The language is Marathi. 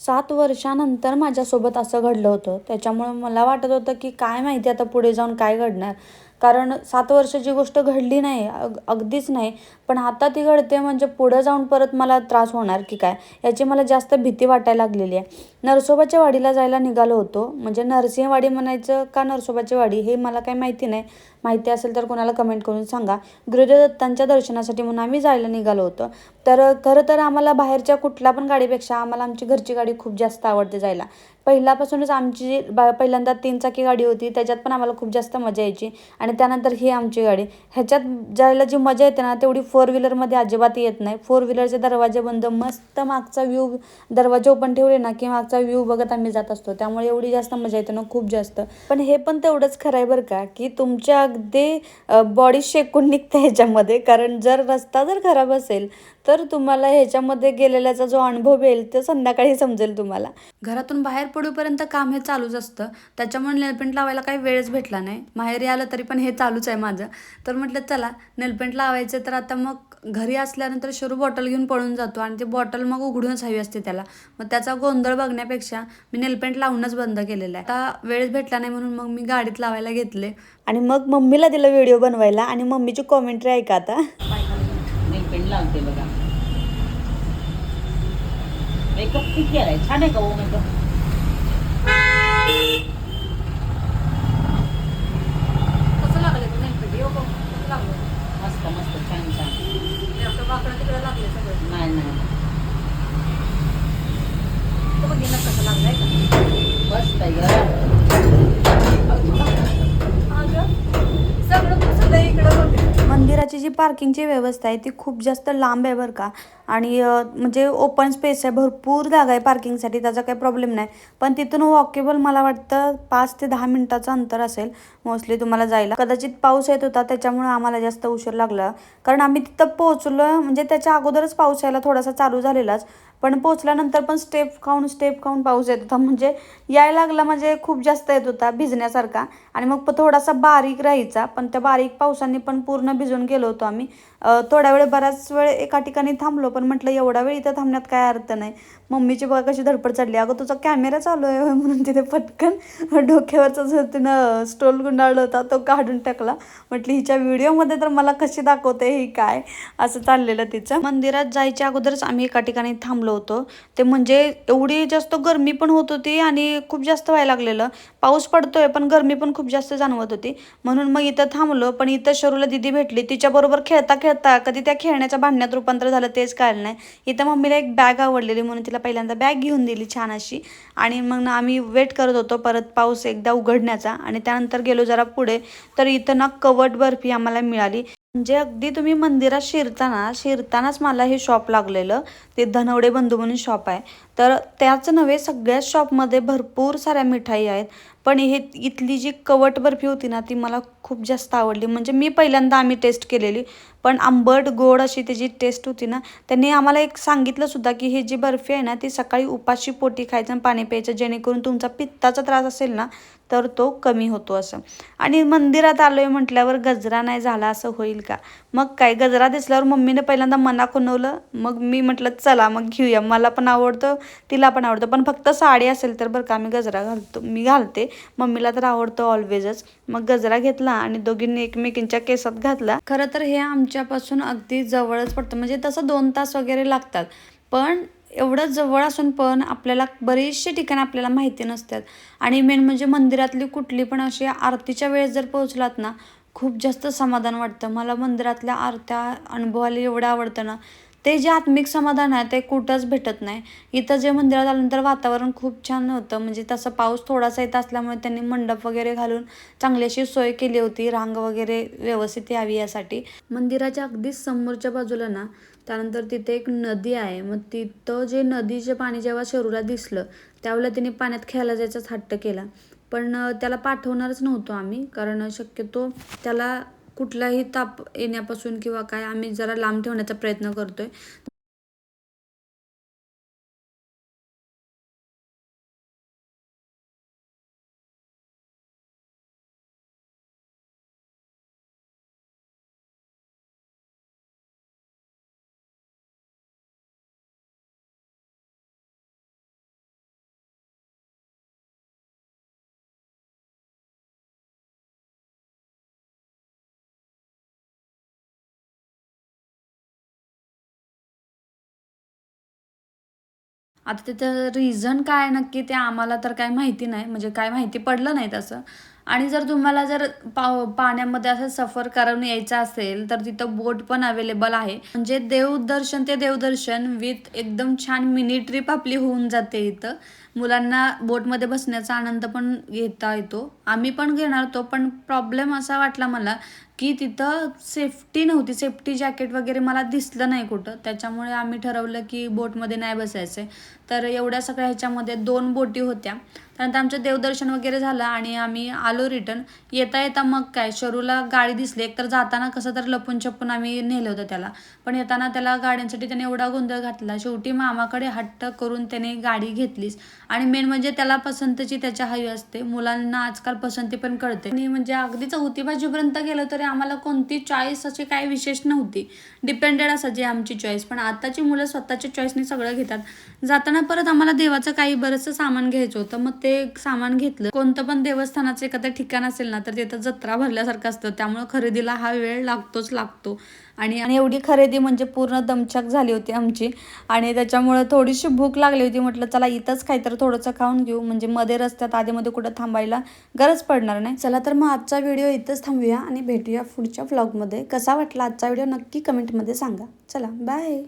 सात वर्षानंतर माझ्यासोबत असं घडलं होतं. त्याच्यामुळं मला वाटत होतं की काय माहिती आता पुढे जाऊन काय घडणार. कारण सात वर्षाची गोष्ट घडली नाही अग अगदीच नाही पण आता ती घडते म्हणजे पुढं जाऊन परत मला त्रास होणार की काय? याची मला जास्त भीती वाटायला लागलेली आहे. नरसोबाच्या वाडीला जायला निघालो होतो. म्हणजे नरसिंहवाडी म्हणायचं का नरसोबाची वाडी? हे मला काही माहिती नाही. माहिती असेल तर कोणाला कमेंट करून सांगा. गुरुदेव दत्तांच्या दर्शनासाठी म्हणून आम्ही जायला निघालो होतो. तर खरं तर आम्हाला बाहेरच्या कुठल्या पण गाडीपेक्षा आम्हाला आमची घरची गाडी खूप जास्त आवडते जायला. पहिल्यापासूनच आमची बा पहिल्यांदा तीन चाकी गाडी होती. त्याच्यात पण आम्हाला खूप जास्त मजा यायची. आणि त्यानंतर ही आमची गाडी. ह्याच्यात जायला जी मजा येते ना तेवढी फोर व्हीलरमध्ये अजिबात येत नाही. फोर व्हीलरचे दरवाजे बंद. मस्त मागचा व्ह्यू दरवाजे ओपन ठेवले ना की मागचा व्ह्यू बघत आम्ही जात असतो. त्यामुळे एवढी जास्त मजा येते ना खूप जास्त. पण हे पण तेवढंच खरं आहे बरं का की तुमच्या अगदी बॉडी शेकून निघते ह्याच्यामध्ये. कारण जर रस्ता जर खराब असेल तर तुम्हाला ह्याच्यामध्ये गेलेल्याचा जो अनुभव येईल तो संध्याकाळी समजेल तुम्हाला. घरातून बाहेर पडूपर्यंत काम हे चालूच असतं. त्याच्यामुळे नेलपेंट लावायला काही वेळच भेटला नाही. माहेरी आलं तरी पण हे चालूच आहे माझं. तर म्हटलं चला नेलपेंट लावायचं तर आता मग घरी असल्यानंतर शरू बॉटल घेऊन पळून जातो आणि ती बॉटल मग उघडूनच हवी असते त्याला. मग त्याचा गोंधळ बघण्यापेक्षा मी नेलपेंट लावूनच बंद केलेलं आहे. आता वेळच भेटला नाही म्हणून मग मी गाडीत लावायला घेतले. आणि मग मम्मीला दिलं व्हिडिओ बनवायला आणि मम्मीची कॉमेंट्री ऐका आता. नेल पेंट लावते बघा. मेकअप किती केलाय छान आहे का हो मेकअप कसं लागले कसं लागलं मस्त मस्त छान छान वाकडं तिकडं लागले सगळं नाही नाही तो बघितलं कसं लागलंय का मस्त आहे ग त्याची जी पार्किंगची व्यवस्था आहे ती खूप जास्त लांब आहे बरं का. आणि म्हणजे ओपन स्पेस आहे भरपूर जागा आहे पार्किंगसाठी त्याचा काही प्रॉब्लेम नाही. पण तिथून वॉकेबल मला वाटतं पाच ते दहा मिनिटाचं अंतर असेल मोस्टली तुम्हाला जायला. कदाचित पाऊस येत होता त्याच्यामुळे आम्हाला जास्त उशीर लागला. कारण आम्ही तिथं पोहोचलो म्हणजे त्याच्या अगोदरच पाऊस यायला थोडासा चालू झालेलाच. पण पोचल्यानंतर पण स्टेप खाऊन स्टेप खाऊन पाऊस येत होता. म्हणजे यायला लागला म्हणजे खूप जास्त येत होता भिजण्यासारखा. आणि मग थोडासा बारीक राहायचा. पण त्या बारीक पावसाने पण पूर्ण भिजून गेलो होतो आम्ही. थोड्या वेळ बराच वेळ एका ठिकाणी थांबलो पण म्हटलं एवढा वेळ इथं थांबण्यात काय अर्थ नाही. मम्मीची बघा कशी धडपड चढली. अगं तुझा कॅमेरा चालू आहे म्हणून तिथे पटकन डोक्यावरचा जो तिनं स्टोल गुंडाळला होता तो काढून टाकला. म्हटली हिच्या व्हिडिओमध्ये तर मला कशी दाखवते ही काय? असं चाललेलं तिचं. मंदिरात जायच्या अगोदरच आम्ही एका ठिकाणी थांबलो होतं. ते म्हणजे एवढी जास्त गरमी पण होत होती आणि खूप जास्त व्हायला लागलेलं. पाऊस पडतोय पण गरमी पण खूप जास्त जाणवत होती. म्हणून मग इथं थांबलो पण इथं शरूला दिदी भेटली. तिच्याबरोबर खेळता खेळता कधी त्या खेळण्याच्या भांडण्यात रूपांतर झालं तेच कळलं नाही. इथं मम्मीला एक बॅग आवडलेली म्हणून तिला पहिल्यांदा बॅग घेऊन दिली छान अशी. आणि मग ना आम्ही वेट करत होतो परत पाऊस एकदा उघडण्याचा. आणि त्यानंतर गेलो जरा पुढे. तर इथं ना कवट बर्फी आम्हाला मिळाली. म्हणजे अगदी तुम्ही मंदिरात शिरताना शिरतानाच मला हे शॉप लागलेलं. ते धनवडे बंधू म्हणून शॉप आहे. तर त्याच नव्हे सगळ्याच शॉपमध्ये भरपूर साऱ्या मिठाई आहेत. पण हे इथली जी कवट बर्फी होती ना ती मला खूप जास्त आवडली. म्हणजे मी पहिल्यांदा आम्ही टेस्ट केलेली. पण आंबट गोड अशी त्याची टेस्ट होती ना त्यांनी आम्हाला एक सांगितलं सुद्धा की ही जी बर्फी आहे ना ती सकाळी उपाशी पोटी खायचं आणि पाणी प्यायचं जेणेकरून तुमचा पित्ताचा त्रास असेल ना तर तो कमी होतो असं. आणि मंदिरात आलो आहे म्हटल्यावर गजरा नाही झाला असं होईल का? मग काय गजरा दिसल्यावर मम्मीने पहिल्यांदा मना खुनवलं मग मी म्हटलं चला मग घेऊया. मला पण आवडतं तिला पण आवडतं. पण फक्त साडी असेल तर बरं का मी गजरा घालतो मी घालते. मम्मीला तर आवडतं ऑलवेजच मग गजरा घेतला आणि दोघींनी एकमेकींच्या केसात घातला. खरं तर हे आमच्यापासून अगदी जवळच पडतं. म्हणजे तसं दोन तास वगैरे लागतात. पण एवढं जवळ असून पण आपल्याला बरीचशी ठिकाणं आपल्याला माहिती नसतात. आणि मेन म्हणजे मंदिरातली कुठली पण अशी आरतीच्या वेळेस जर पोहोचलात ना खूप जास्त समाधान वाटतं. मला मंदिरातल्या आरत्या अनुभवायला एवढं आवडतं ना ते जे आत्मिक समाधान आहे ते कुठंच भेटत नाही. इथं जे मंदिरात आल्यानंतर वातावरण खूप छान होतं. म्हणजे तसं पाऊस थोडासा येत असल्यामुळे त्यांनी मंडप वगैरे घालून चांगली अशी सोय केली होती. रांग वगैरे व्यवस्थित यावी यासाठी. मंदिराच्या अगदी समोरच्या बाजूला ना त्यानंतर तिथे एक नदी आहे. मग तिथं जे नदीचे पाणी जेव्हा शरूला दिसलं त्यावेळेला तिने पाण्यात खेळायला जायचाच हट्ट केला. पण त्याला पाठवणारच नव्हतो आम्ही. कारण शक्यतो त्याला कुठलाही ताप येण्यापासून किंवा काय आम्ही जरा लांब ठेवण्याचा प्रयत्न करतोय. आता त्याचं रिझन काय नक्की ते आम्हाला तर काय माहिती नाही. म्हणजे काय माहिती पडलं नाही तसं आणि जर तुम्हाला जर पा पाण्यामध्ये असं सफर करून यायचं असेल तर तिथं बोट पण अवेलेबल आहे. म्हणजे देवदर्शन ते देवदर्शन विथ एकदम छान मिनी ट्रिप आपली होऊन जाते इथं. मुलांना बोटमध्ये बसण्याचा आनंद पण घेता येतो. आम्ही पण घेणार होतो पण प्रॉब्लेम असा वाटला मला की तिथं सेफ्टी नव्हती. सेफ्टी जॅकेट वगैरे मला दिसलं नाही कुठं. त्याच्यामुळे आम्ही ठरवलं की बोटमध्ये नाही बसायचं आहे तर एवढ्या सगळ्या ह्याच्यामध्ये दोन बोटी होत्या. त्यानंतर आमचं देवदर्शन वगैरे झालं आणि आम्ही आलो रिटर्न. येता येता मग काय शरूला गाडी दिसली. एकतर जाताना कसं तर लपून छपून आम्ही नेलं होतं त्याला. पण येताना त्याला गाड्यांसाठी त्याने एवढा गोंधळ घातला. शेवटी मामाकडे हट्ट करून त्याने गाडी घेतलीच. आणि मेन म्हणजे त्याला पसंतीची त्याच्या हवी असते. मुलांना आजकाल पसंती पण कळते. आणि म्हणजे अगदी चौथी बाजूपर्यंत गेलं तरी आम्हाला कोणती चॉईस अशी काही विशेष नव्हती. डिपेंडेड असायची आमची चॉईस पण आताची मुलं स्वतःच्या चॉईसने सगळं घेतात. जाताना परत आम्हाला देवाचं काही बरंचसं सामान घ्यायचं होतं. मग ते सामान घेतलं. कोणतं पण देवस्थानाचं एखादं ठिकाण असेल ना तर तिथं जत्रा भरल्यासारखं असतं. त्यामुळं खरेदीला हा वेळ लागतोच लागतो. आणि आणि एवढी खरेदी म्हणजे पूर्ण दमछाक झाली होती आमची. आणि त्याच्यामुळं थोडीशी भूक लागली होती. म्हटलं चला इथंच काहीतरी थोडंसं खाऊन घेऊ. म्हणजे मध्ये रस्त्यात आधीमध्ये कुठं थांबायला गरज पडणार नाही. चला तर मग आजचा व्हिडिओ इथंच थांबूया आणि भेटूया पुढच्या व्लॉगमध्ये कसा वाटला आजचा व्हिडिओ नक्की कमेंटमध्ये सांगा. चला बाय.